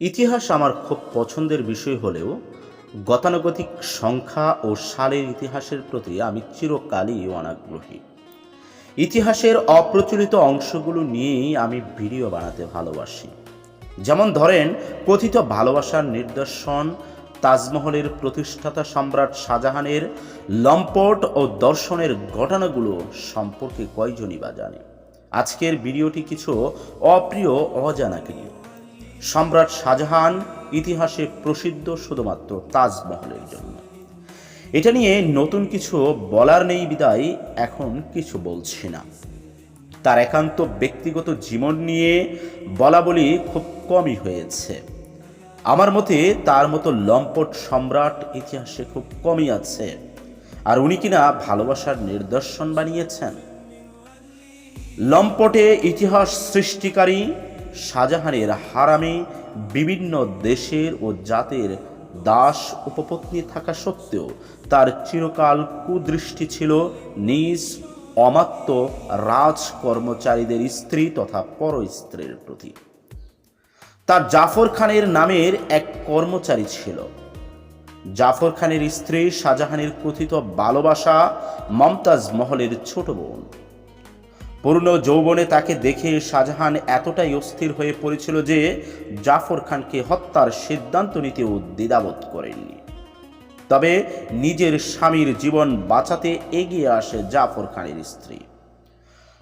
ইতিহাস আমার খুব পছন্দের বিষয় হলেও গতানুগতিক সংখ্যা ও সালের ইতিহাসের প্রতি আমি চিরকালই অনাগ্রহী। ইতিহাসের অপ্রচলিত অংশগুলো নিয়েই আমি ভিডিও বানাতে ভালোবাসি। যেমন ধরেন, কথিত ভালোবাসার নিদর্শন, তাজমহলের প্রতিষ্ঠাতা সম্রাট শাহজাহানের লম্পট ও দর্শনের ঘটনাগুলো সম্পর্কে কয়জনই বা জানে? আজকের ভিডিওটি কিছু অপ্রিয় অজানাকে নিয়ে সম্রাট শাহজাহান ইতিহাসে প্রসিদ্ধ শুধুমাত্র তাজমহলের জন্য। এটা নিয়ে নতুন কিছু বলার নেই বিদায়, এখন কিছু বলছি না। তার একান্ত ব্যক্তিগত জীবন নিয়ে বলা বলি খুব কমই হয়েছে। আমার মতে তার মতো লম্পট সম্রাট ইতিহাসে খুব কমই আছে। আর উনি কিনা ভালোবাসার নিদর্শন বানিয়েছেন। লম্পটে ইতিহাস সৃষ্টিকারী শাহজাহানের হারামে বিভিন্ন দেশের ও জাতের দাস উপপত্নী থাকা সত্ত্বেও তার চিরকাল কুদৃষ্টি ছিল নিজ অমাত্য রাজ কর্মচারীদের স্ত্রী তথা পর স্ত্রীর প্রতি। তার জাফর খানের নামের এক কর্মচারী ছিল। জাফর খানের স্ত্রী শাহজাহানের কথিত ভালোবাসা মমতাজ মহলের ছোট বোন। পূর্ণ যৌবনে তাকে দেখে শাহজাহান এতটাই অস্থির হয়ে পড়েছিল যে জাফর খানকে হত্যার সিদ্ধান্ত নিতেও দ্বিধাবোধ করেননি। তবে নিজের স্বামীর জীবন বাঁচাতে এগিয়ে আসে জাফর খানের স্ত্রী।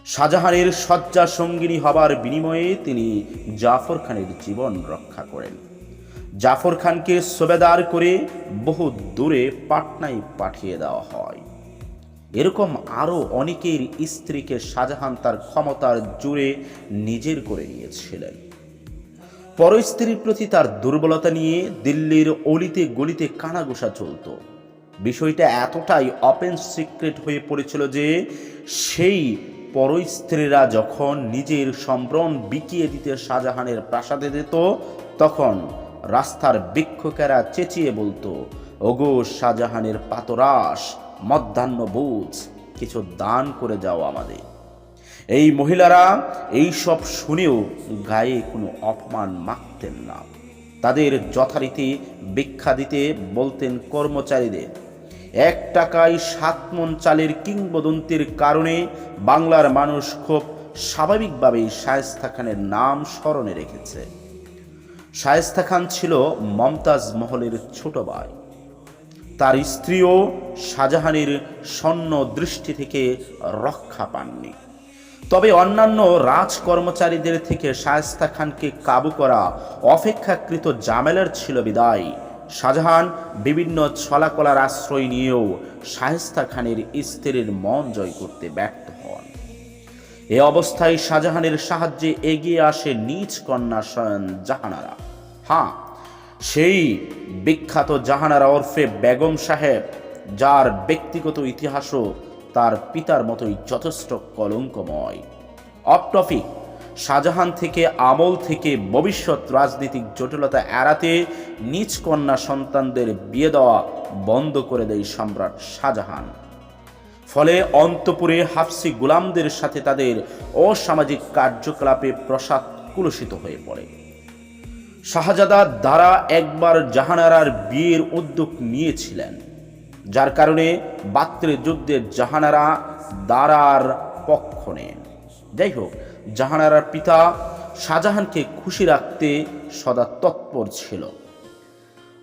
শাহজাহানের শয্যা সঙ্গিনী হবার বিনিময়ে তিনি জাফর খানের জীবন রক্ষা করেন। জাফর খানকে সোবেদার করে বহু দূরে পাটনায় পাঠিয়ে দেওয়া হয়। এরকম আরও অনেকের স্ত্রীকে শাহজাহান তার ক্ষমতার জুড়ে নিজের করে নিয়েছিলেন। পর স্ত্রীর প্রতি তার দুর্বলতা নিয়ে দিল্লির অলিতে গলিতে কানাঘোষা চলত। বিষয়টা এতটাই ওপেন সিক্রেট হয়ে পড়েছিল যে সেই পর স্ত্রীরা যখন নিজের সম্ভ্রম বিকিয়ে দিতে শাহজাহানের প্রাসাদে দিত তখন রাস্তার ভিক্ষুকেরা চেঁচিয়ে বলতো, ওগো, শাহজাহানের পাতরাস মধ্যাহ্ন বুঝ কিছু দান করে যাও আমাদের। এই মহিলারা এই সব শুনেও গায়ে কোনো অপমান মাখতেন না। তাদের যথারীতি ভিক্ষা দিতে বলতেন কর্মচারীদের। এক টাকায় সাত মন চালের কিংবদন্তির কারণে বাংলার মানুষ খুব স্বাভাবিকভাবেই শায়েস্তা খানের নাম স্মরণে রেখেছে। শায়েস্তা খান ছিল মমতাজ মহলের ছোট ভাই। তার স্ত্রীও শাহজাহানের স্বর্ণ দৃষ্টি থেকে রক্ষা পাননি। তবে অন্যান্য রাজ কর্মচারীদের থেকে শায়েস্তা খানকে কাবু করা অপেক্ষাকৃত জামেলার ছিল বিদায়। শাহজাহান বিভিন্ন ছলাকলার আশ্রয় নিয়েও শায়েস্তা খানের স্ত্রীর মন জয় করতে ব্যর্থ হন। এ অবস্থায় শাহজাহানের সাহায্যে এগিয়ে আসে নিজ কন্যা স্বয়ং জাহানারা। হ্যাঁ সেই বিখ্যাত জাহানারা ওরফে বেগম সাহেব, যার ব্যক্তিগত ইতিহাসও তার পিতার মতোই যথেষ্ট কলঙ্কময়। অফ টপিক শাহজাহান থেকে আমল থেকে ভবিষ্যৎ রাজনৈতিক জটিলতা এড়াতে নিজ কন্যা সন্তানদের বিয়ে দেওয়া বন্ধ করে দেয় সম্রাট শাহজাহান। ফলে অন্তপুরে হাফসি গুলামদের সাথে তাদের অসামাজিক কার্যকলাপে প্রসাদ কুলসিত হয়ে পড়ে। শাহজাদা দ্বারা একবার জাহানারার বিয়ের উদ্যোগ নিয়েছিলেন, যার কারণে বাত্রে যুদ্ধে জাহানারা দারার পক্ষ নেন। যাই হোক জাহানারার পিতা শাহজাহানকে খুশি রাখতে সদা তৎপর ছিল।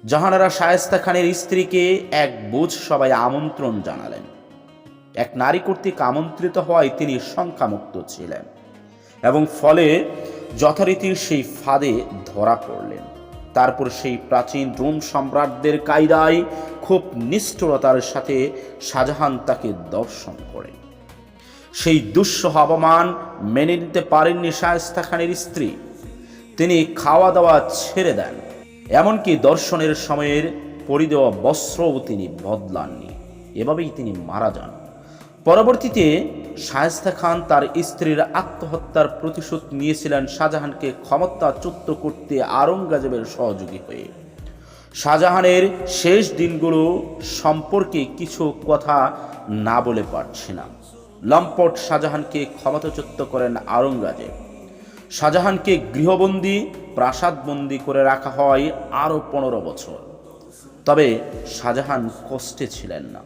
জাহানারা শায়েস্তা খানের স্ত্রীকে এক বোঝ সবাই আমন্ত্রণ জানালেন। এক নারী কর্তৃক আমন্ত্রিত হওয়ায় তিনি সংখ্যামুক্ত ছিলেন এবং ফলে যথারীতি সেই ফাঁদে ধরা পড়লেন। তারপর সেই প্রাচীন রোম সম্রাটদের কায়দায় খুব নিষ্ঠুরতার সাথে শাহজাহান তাকে দর্শন করেন। সেই দুঃসহ অপমান মেনে নিতে পারেননি শায়েস্তা খানের স্ত্রী। তিনি খাওয়া দাওয়া ছেড়ে দেন, এমনকি দর্শনের সময়ের পরি দেওয়া বস্ত্রও তিনি বদলাননি। এভাবেই তিনি মারা যান। পরবর্তীতে শায়েস্তা খান তার স্ত্রীর আত্মহত্যার প্রতিশোধ নিয়েছিলেন শাহজাহানকে ক্ষমতাচ্যুত করতে আরঙ্গাজেবের সহযোগী হয়ে। শাহজাহানের শেষ দিনগুলো সম্পর্কে কিছু কথা না বলে পারছি না। লম্পট শাহজাহানকে ক্ষমতাচ্যুত করেন আরঙ্গাজেব শাহজাহানকে গৃহবন্দী, প্রাসাদবন্দি করে রাখা হয় আরও পনেরো বছর। তবে শাহজাহান কষ্টে ছিলেন না।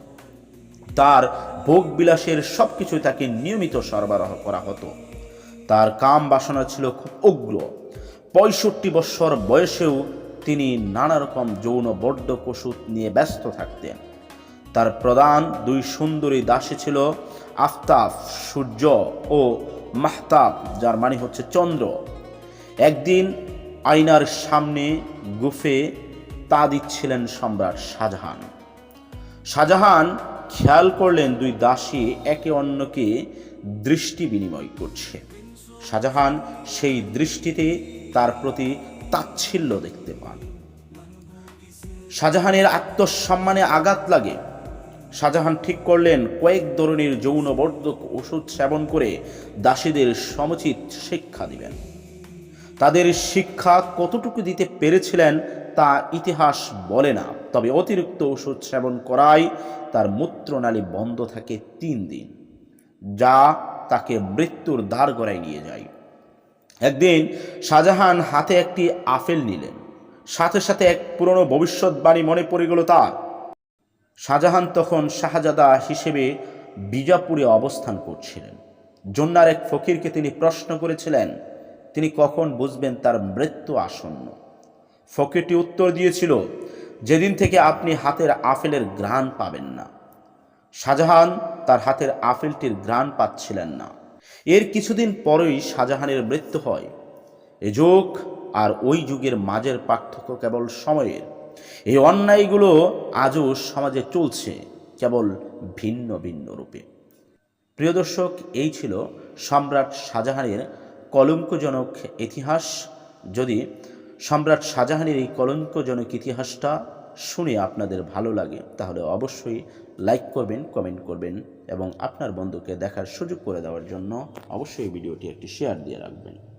তার ভোগ বিলাসের সব কিছুই তাকে নিয়মিত সরবরাহ করা হতো। তার কাম বাসনা ছিল খুব উগ্র। পঁয়ষট্টি বৎসর বয়সেও তিনি নানা রকম যৌন বড্ড কসুত নিয়ে ব্যস্ত থাকতেন। তার প্রধান দুই সুন্দরী দাসী ছিল আফতাব, সূর্য ও মাহতাব, যার মানে হচ্ছে চন্দ্র। একদিন আয়নার সামনে গুফে তা দিচ্ছিলেন সম্রাট শাহজাহান। শাহজাহান খেয়াল করলেন দুই দাসী একে অন্যকে দৃষ্টি বিনিময় করছে। শাহজাহান সেই দৃষ্টিতে তার প্রতি তাচ্ছিল্য দেখতে পান। শাহজাহানের আত্মসম্মানে আঘাত লাগে। শাহজাহান ঠিক করলেন কয়েক ধরনের যৌনবর্ধক ওষুধ সেবন করে দাসীদের সমুচিত শিক্ষা দিবেন। তাদের শিক্ষা কতটুকু দিতে পেরেছিলেন তা ইতিহাস বলে না। তবে অতিরিক্ত ওষুধ সেবন করায় তার মূত্রনালী বন্ধ থাকে তিন দিন, যা তাকে মৃত্যুর দ্বার গড়ায় নিয়ে যায়। একদিন শাহজাহান হাতে একটি আপেল নিলেন। সাথে সাথে এক পুরনো ভবিষ্যৎবাণী মনে পড়ে গেল তার। শাহজাহান তখন শাহজাদা হিসেবে বিজাপুরে অবস্থান করছিলেন। জন্নার এক ফকিরকে তিনি প্রশ্ন করেছিলেন, তিনি কখন বুঝবেন তার মৃত্যু আসন্ন? ফকিরটি উত্তর দিয়েছিল যেদিন থেকে আপনি হাতের আপেলের ঘ্রাণ পাবেন না। শাহজাহান তার হাতের আপেলটির ঘ্রাণ পাচ্ছিলেন না। এর কিছুদিন পরেই শাহজাহানের মৃত্যু হয়। এ যুগ আর ওই যুগের মাঝের পার্থক্য কেবল সময়ের। এই অন্যায়গুলো আজও সমাজে চলছে কেবল ভিন্ন ভিন্ন রূপে। প্রিয় দর্শক, এই ছিল সম্রাট শাহজাহানের কলঙ্কজনক ইতিহাস। যদি সম্রাট শাহজাহানের এই কলঙ্কজনক ইতিহাসটা শুনে আপনাদের ভালো লাগে, তাহলে অবশ্যই লাইক করবেন কমেন্ট করবেন এবং আপনার বন্ধুকে দেখার সুযোগ করে দেওয়ার জন্য অবশ্যই ভিডিওটি একটি শেয়ার দিয়ে রাখবেন।